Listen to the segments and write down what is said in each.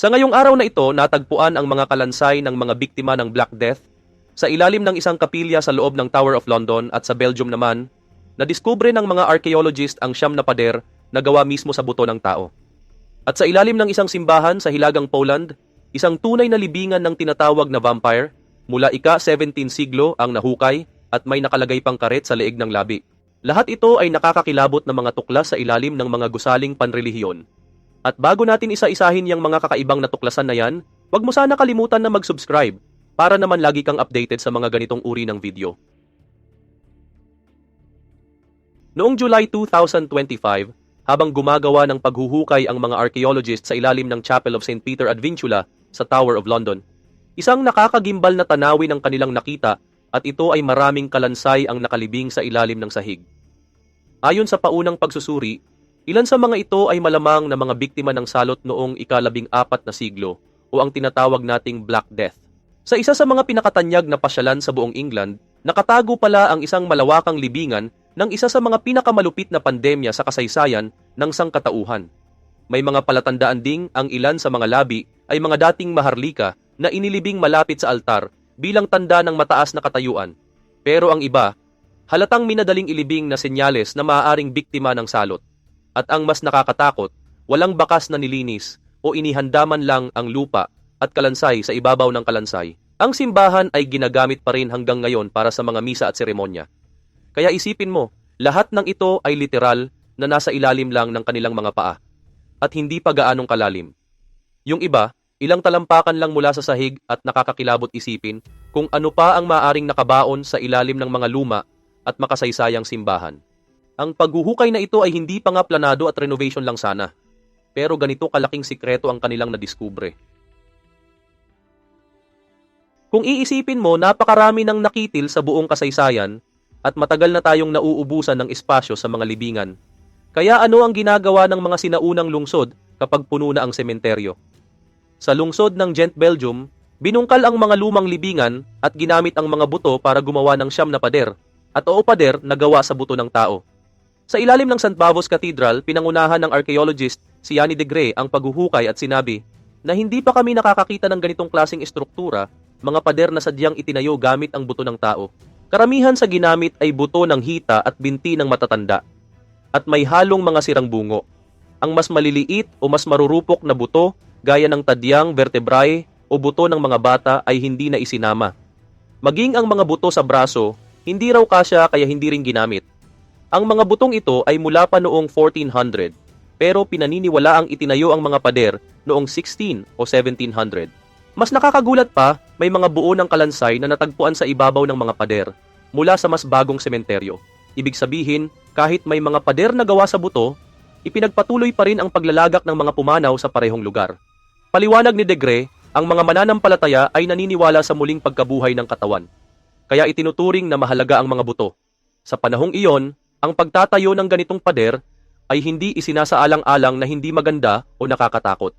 Sa ngayong araw na ito, natagpuan ang mga kalansay ng mga biktima ng Black Death sa ilalim ng isang kapilya sa loob ng Tower of London at sa Belgium naman, nadiskubre ng mga archaeologist ang siyam na pader na gawa mismo sa buto ng tao. At sa ilalim ng isang simbahan sa Hilagang Poland, isang tunay na libingan ng tinatawag na vampire mula ika-17 siglo ang nahukay at may nakalagay pang karet sa leeg ng labi. Lahat ito ay nakakakilabot na mga tuklas sa ilalim ng mga gusaling panrelihiyon. At bago natin isa-isahin yung mga kakaibang natuklasan na yan, huwag mo sana kalimutan na mag-subscribe para naman lagi kang updated sa mga ganitong uri ng video. Noong July 2025, habang gumagawa ng paghuhukay ang mga archaeologists sa ilalim ng Chapel of St. Peter ad Vincula sa Tower of London, isang nakakagimbal na tanawin ang kanilang nakita at ito ay maraming kalansay ang nakalibing sa ilalim ng sahig. Ayon sa paunang pagsusuri, ilan sa mga ito ay malamang na mga biktima ng salot noong ikalabing apat na siglo o ang tinatawag nating Black Death. Sa isa sa mga pinakatanyag na pasyalan sa buong England, nakatago pala ang isang malawakang libingan ng isa sa mga pinakamalupit na pandemya sa kasaysayan ng sangkatauhan. May mga palatandaan ding ang ilan sa mga labi ay mga dating maharlika na inilibing malapit sa altar bilang tanda ng mataas na katayuan. Pero ang iba, halatang minadaling ilibing na senyales na maaaring biktima ng salot. At ang mas nakakatakot, walang bakas na nilinis o inihandaman lang ang lupa at kalansay sa ibabaw ng kalansay. Ang simbahan ay ginagamit pa rin hanggang ngayon para sa mga misa at seremonya. Kaya isipin mo, lahat ng ito ay literal na nasa ilalim lang ng kanilang mga paa at hindi pa gaanong kalalim. Yung iba, ilang talampakan lang mula sa sahig at nakakakilabot isipin kung ano pa ang maaring nakabaon sa ilalim ng mga luma at makasaysayang simbahan. Ang paghuhukay na ito ay hindi pa nga planado at renovation lang sana. Pero ganito kalaking sikreto ang kanilang nadiskubre. Kung iisipin mo, napakarami ng nakitil sa buong kasaysayan at matagal na tayong nauubusan ng espasyo sa mga libingan. Kaya ano ang ginagawa ng mga sinaunang lungsod kapag puno na ang sementeryo? Sa lungsod ng Gent, Belgium, binungkal ang mga lumang libingan at ginamit ang mga buto para gumawa ng siyam na pader at oo pader na gawa sa buto ng tao. Sa ilalim ng St. Bavos Cathedral, pinangunahan ng archaeologist si Yanni de Grey ang paghuhukay at sinabi na hindi pa kami nakakakita ng ganitong klaseng estruktura mga pader na sadyang itinayo gamit ang buto ng tao. Karamihan sa ginamit ay buto ng hita at binti ng matatanda. At may halong mga sirang bungo. Ang mas maliliit o mas marurupok na buto, gaya ng tadyang, vertebrae o buto ng mga bata ay hindi na isinama. Maging ang mga buto sa braso, hindi raw kasya kaya hindi rin ginamit. Ang mga butong ito ay mula pa noong 1400, pero pinaniniwala ang itinayo ang mga pader noong 16 o 1700. Mas nakakagulat pa, may mga buo ng kalansay na natagpuan sa ibabaw ng mga pader mula sa mas bagong sementeryo. Ibig sabihin, kahit may mga pader na gawa sa buto, ipinagpatuloy pa rin ang paglalagak ng mga pumanaw sa parehong lugar. Paliwanag ni Degre, ang mga mananampalataya ay naniniwala sa muling pagkabuhay ng katawan. Kaya itinuturing na mahalaga ang mga buto. Sa panahong iyon, ang pagtatayo ng ganitong pader ay hindi isinasaalang-alang na hindi maganda o nakakatakot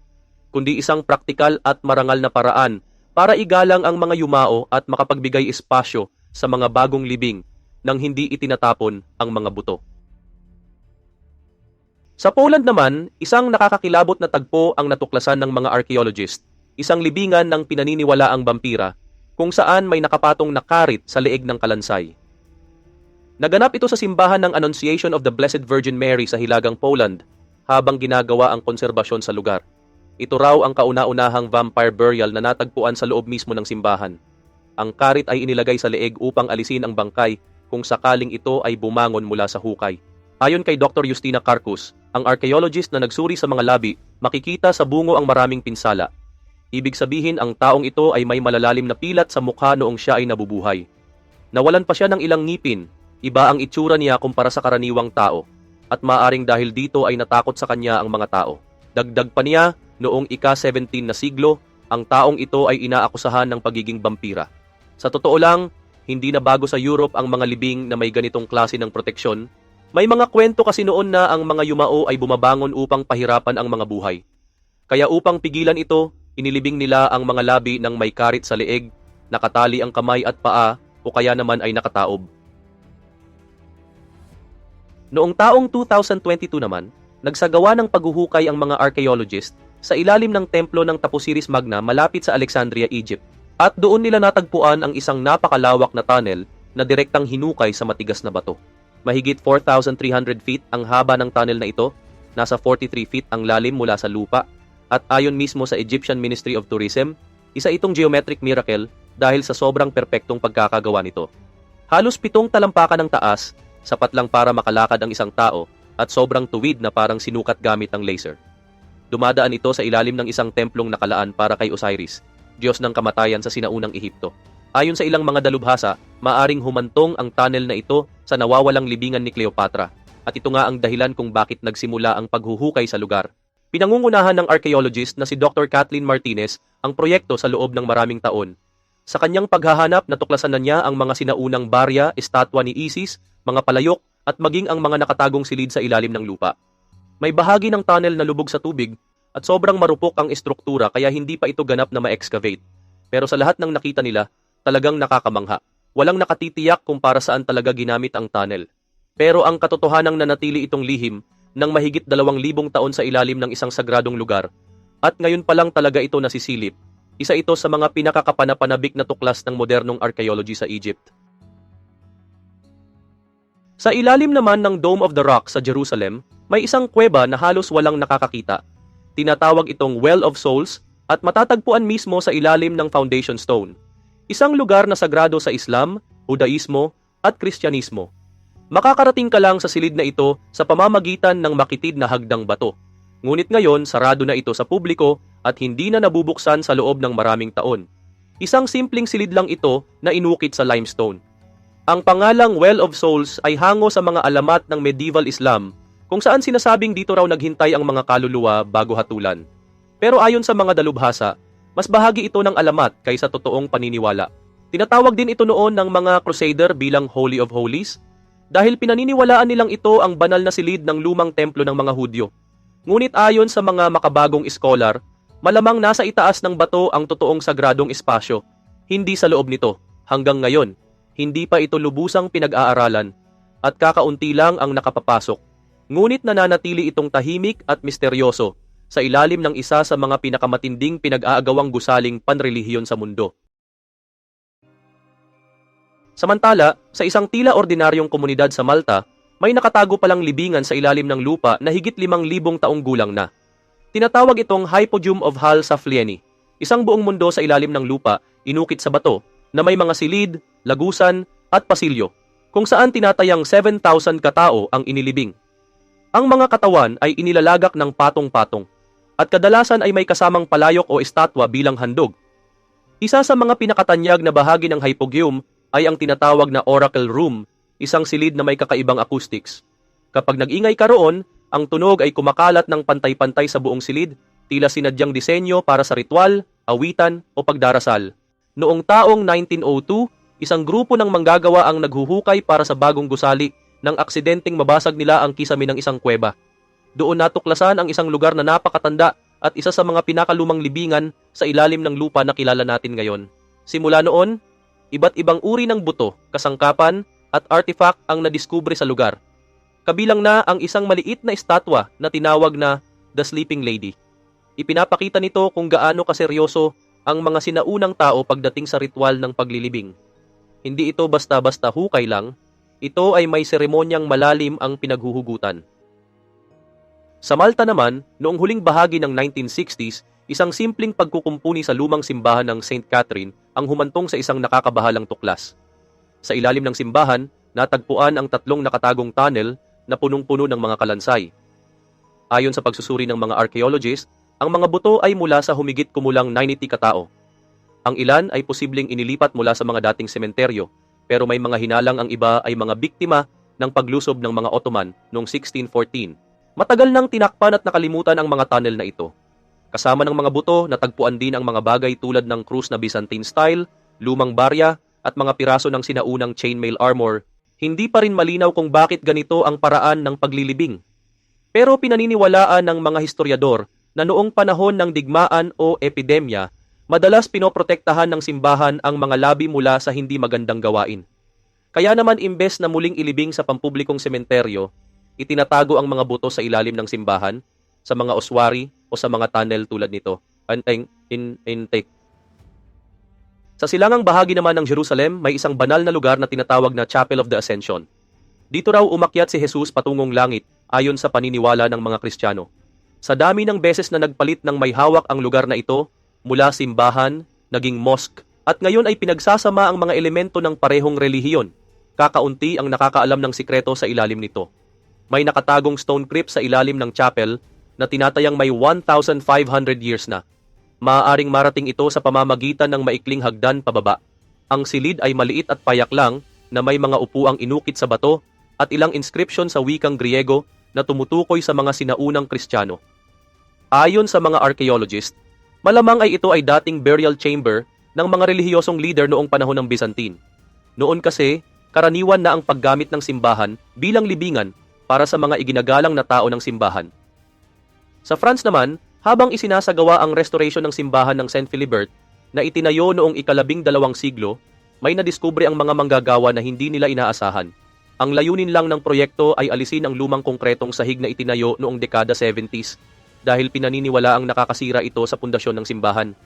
kundi isang praktikal at marangal na paraan para igalang ang mga yumao at makapagbigay espasyo sa mga bagong libing nang hindi itinatapon ang mga buto. Sa Poland naman, isang nakakakilabot na tagpo ang natuklasan ng mga archaeologist, isang libingan ng pinaniniwala ang vampira, kung saan may nakapatong na karit sa leeg ng kalansay. Naganap ito sa simbahan ng Annunciation of the Blessed Virgin Mary sa Hilagang Poland habang ginagawa ang konserbasyon sa lugar. Ito raw ang kauna-unahang vampire burial na natagpuan sa loob mismo ng simbahan. Ang karit ay inilagay sa leeg upang alisin ang bangkay kung sakaling ito ay bumangon mula sa hukay. Ayon kay Dr. Justina Carcus, ang archaeologist na nagsuri sa mga labi, makikita sa bungo ang maraming pinsala. Ibig sabihin ang taong ito ay may malalalim na pilat sa mukha noong siya ay nabubuhay. Nawalan pa siya ng ilang ngipin, iba ang itsura niya kumpara sa karaniwang tao, at maaring dahil dito ay natakot sa kanya ang mga tao. Dagdag pa niya, noong ika-17 na siglo, ang taong ito ay inaakusahan ng pagiging vampira. Sa totoo lang, hindi na bago sa Europe ang mga libing na may ganitong klase ng proteksyon. May mga kwento kasi noon na ang mga yumao ay bumabangon upang pahirapan ang mga buhay. Kaya upang pigilan ito, inilibing nila ang mga labi ng may karit sa leeg, nakatali ang kamay at paa o kaya naman ay nakataob. Noong taong 2022 naman, nagsagawa ng paghuhukay ang mga archaeologist sa ilalim ng templo ng Taposiris Magna malapit sa Alexandria, Egypt. At doon nila natagpuan ang isang napakalawak na tunnel na direktang hinukay sa matigas na bato. Mahigit 4,300 feet ang haba ng tunnel na ito, nasa 43 feet ang lalim mula sa lupa, at ayon mismo sa Egyptian Ministry of Tourism, isa itong geometric miracle dahil sa sobrang perpektong pagkakagawa nito. Halos pitong talampakan ng taas, sapat lang para makalakad ang isang tao at sobrang tuwid na parang sinukat gamit ng laser. Dumadaan ito sa ilalim ng isang templong nakalaan para kay Osiris, Diyos ng kamatayan sa sinaunang Ehipto. Ayon sa ilang mga dalubhasa, maaring humantong ang tunnel na ito sa nawawalang libingan ni Cleopatra at ito nga ang dahilan kung bakit nagsimula ang paghuhukay sa lugar. Pinangungunahan ng archaeologist na si Dr. Kathleen Martinez ang proyekto sa loob ng maraming taon. Sa kanyang paghahanap, natuklasan na niya ang mga sinaunang barya, estatwa ni Isis, mga palayok, at maging ang mga nakatagong silid sa ilalim ng lupa. May bahagi ng tunnel na lubog sa tubig at sobrang marupok ang estruktura kaya hindi pa ito ganap na ma-excavate. Pero sa lahat ng nakita nila, talagang nakakamangha. Walang nakatitiyak kung para saan talaga ginamit ang tunnel. Pero ang katotohanang nanatili itong lihim ng mahigit dalawang libong taon sa ilalim ng isang sagradong lugar. At ngayon pa lang talaga ito nasisilip. Isa ito sa mga pinakakapanapanabik na tuklas ng modernong archaeology sa Egypt. Sa ilalim naman ng Dome of the Rock sa Jerusalem, may isang kuweba na halos walang nakakakita. Tinatawag itong Well of Souls at matatagpuan mismo sa ilalim ng foundation stone. Isang lugar na sagrado sa Islam, Judaismo at Kristyanismo. Makakarating ka lang sa silid na ito sa pamamagitan ng makitid na hagdang bato. Ngunit ngayon, sarado na ito sa publiko at hindi na nabubuksan sa loob ng maraming taon. Isang simpleng silid lang ito na inukit sa limestone. Ang pangalang Well of Souls ay hango sa mga alamat ng medieval Islam kung saan sinasabing dito raw naghintay ang mga kaluluwa bago hatulan. Pero ayon sa mga dalubhasa, mas bahagi ito ng alamat kaysa totoong paniniwala. Tinatawag din ito noon ng mga Crusader bilang Holy of Holies dahil pinaniniwalaan nilang ito ang banal na silid ng lumang templo ng mga Hudyo. Ngunit ayon sa mga makabagong scholar, malamang nasa itaas ng bato ang totoong sagradong espasyo, hindi sa loob nito. Hanggang ngayon, hindi pa ito lubusang pinag-aaralan at kakaunti lang ang nakapapasok. Ngunit nananatili itong tahimik at misteryoso sa ilalim ng isa sa mga pinakamatinding pinag-aagawang gusaling panrelihiyon sa mundo. Samantala, sa isang tila ordinaryong komunidad sa Malta, may nakatago palang libingan sa ilalim ng lupa na higit limang libong taong gulang na. Tinatawag itong Hypodium of Hal Saflieni, isang buong mundo sa ilalim ng lupa, inukit sa bato, na may mga silid, lagusan, at pasilyo, kung saan tinatayang 7,000 katao ang inilibing. Ang mga katawan ay inilalagak ng patong-patong, at kadalasan ay may kasamang palayok o estatwa bilang handog. Isa sa mga pinakatanyag na bahagi ng hypogeum ay ang tinatawag na oracle room, isang silid na may kakaibang acoustics. Kapag nag-ingay ka roon, ang tunog ay kumakalat ng pantay-pantay sa buong silid, tila sinadyang disenyo para sa ritual, awitan o pagdarasal. Noong taong 1902, isang grupo ng manggagawa ang naghuhukay para sa bagong gusali nang aksidenteng mabasag nila ang kisame ng isang kuweba. Doon natuklasan ang isang lugar na napakatanda at isa sa mga pinakalumang libingan sa ilalim ng lupa na kilala natin ngayon. Simula noon, iba't ibang uri ng buto, kasangkapan at artifact ang nadiskubre sa lugar. Kabilang na ang isang maliit na estatwa na tinawag na The Sleeping Lady. Ipinapakita nito kung gaano kaseryoso ang mga sinaunang tao pagdating sa ritual ng paglilibing. Hindi ito basta-basta hukay lang, ito ay may seremonyang malalim ang pinaghuhugutan. Sa Malta naman, noong huling bahagi ng 1960s, isang simpleng pagkukumpuni sa lumang simbahan ng St. Catherine ang humantong sa isang nakakabahalang tuklas. Sa ilalim ng simbahan, natagpuan ang tatlong nakatagong tunnel na punong-puno ng mga kalansay. Ayon sa pagsusuri ng mga archaeologist, ang mga buto ay mula sa humigit kumulang 90 katao. Ang ilan ay posibleng inilipat mula sa mga dating sementeryo, pero may mga hinalang ang iba ay mga biktima ng paglusob ng mga Ottoman noong 1614 Matagal nang tinakpan at nakalimutan ang mga tunnel na ito. Kasama ng mga buto, natagpuan din ang mga bagay tulad ng krus na Byzantine style, lumang barya, at mga piraso ng sinaunang chainmail armor. Hindi pa rin malinaw kung bakit ganito ang paraan ng paglilibing. Pero pinaniniwalaan ng mga historiador na noong panahon ng digmaan o epidemya, madalas pinoprotektahan ng simbahan ang mga labi mula sa hindi magandang gawain. Kaya naman imbes na muling ilibing sa pampublikong sementeryo, itinatago ang mga buto sa ilalim ng simbahan, sa mga oswari, o sa mga tunnel tulad nito. Anteng, in, intake. Sa silangang bahagi naman ng Jerusalem, may isang banal na lugar na tinatawag na Chapel of the Ascension. Dito raw umakyat si Jesus patungong langit ayon sa paniniwala ng mga Kristiyano. Sa dami ng beses na nagpalit ng may hawak ang lugar na ito, mula simbahan, naging mosque, at ngayon ay pinagsasama ang mga elemento ng parehong relihiyon. Kakaunti ang nakakaalam ng sikreto sa ilalim nito. May nakatagong stone crypt sa ilalim ng chapel na tinatayang may 1,500 years na. Maaaring marating ito sa pamamagitan ng maikling hagdan pababa. Ang silid ay maliit at payak lang na may mga upuang inukit sa bato at ilang inscription sa wikang Griego na tumutukoy sa mga sinaunang Kristiyano. Ayon sa mga archaeologist, malamang ay ito ay dating burial chamber ng mga relihiyosong leader noong panahon ng Byzantine. Noon kasi, karaniwan na ang paggamit ng simbahan bilang libingan para sa mga iginagalang na tao ng simbahan. Sa France naman, habang isinasagawa ang restoration ng simbahan ng St. Philibert na itinayo noong ikalabing dalawang siglo, may nadiskubre ang mga manggagawa na hindi nila inaasahan. Ang layunin lang ng proyekto ay alisin ang lumang konkretong sahig na itinayo noong dekada 70s dahil pinaniniwala ang nakakasira ito sa pundasyon ng simbahan.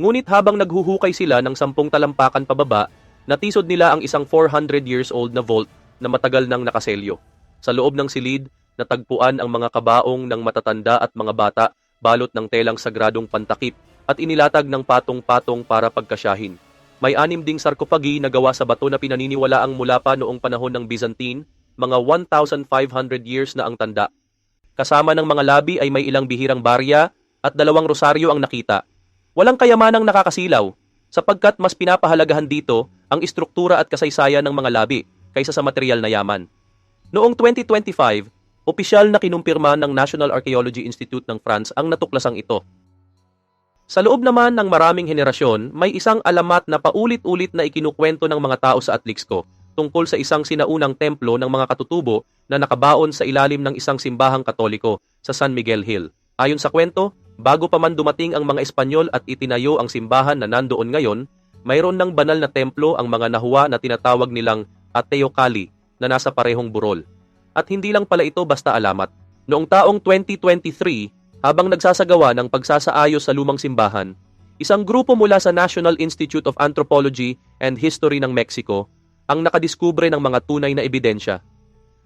Ngunit habang naghuhukay sila ng sampung talampakan pababa, natisod nila ang isang 400 years old na vault na matagal nang nakaselyo. Sa loob ng silid, natagpuan ang mga kabaong ng matatanda at mga bata balot ng telang sagradong pantakip at inilatag ng patong-patong para pagkasyahin. May anim ding sarkopagi na gawa sa bato na pinaniniwalaang mula pa noong panahon ng Byzantine, mga 1,500 years na ang tanda. Kasama ng mga labi ay may ilang bihirang barya at dalawang rosaryo ang nakita. Walang kayamanang nakakasilaw, sapagkat mas pinapahalagahan dito ang istruktura at kasaysayan ng mga labi kaysa sa material na yaman. Noong 2025, opisyal na kinumpirma ng National Archaeology Institute ng France ang natuklasang ito. Sa loob naman ng maraming henerasyon, may isang alamat na paulit-ulit na ikinukwento ng mga tao sa Atlixco tungkol sa isang sinaunang templo ng mga katutubo na nakabaon sa ilalim ng isang simbahang katoliko sa San Miguel Hill. Ayon sa kwento, bago pa man dumating ang mga Espanyol at itinayo ang simbahan na nandoon ngayon, mayroon ng banal na templo ang mga nahuwa na tinatawag nilang Ateocali na nasa parehong burol. At hindi lang pala ito basta alamat. Noong taong 2023, habang nagsasagawa ng pagsasaayos sa lumang simbahan, isang grupo mula sa National Institute of Anthropology and History ng Mexico ang nakadiskubre ng mga tunay na ebidensya.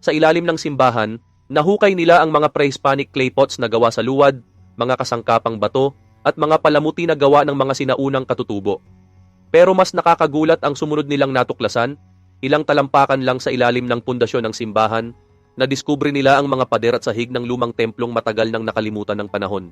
Sa ilalim ng simbahan, nahukay nila ang mga prehispanic clay pots na gawa sa luwad, mga kasangkapang bato, at mga palamuti na gawa ng mga sinaunang katutubo. Pero mas nakakagulat ang sumunod nilang natuklasan, ilang talampakan lang sa ilalim ng pundasyon ng simbahan, nadiskubre nila ang mga pader at sahig ng lumang templong matagal nang nakalimutan ng panahon.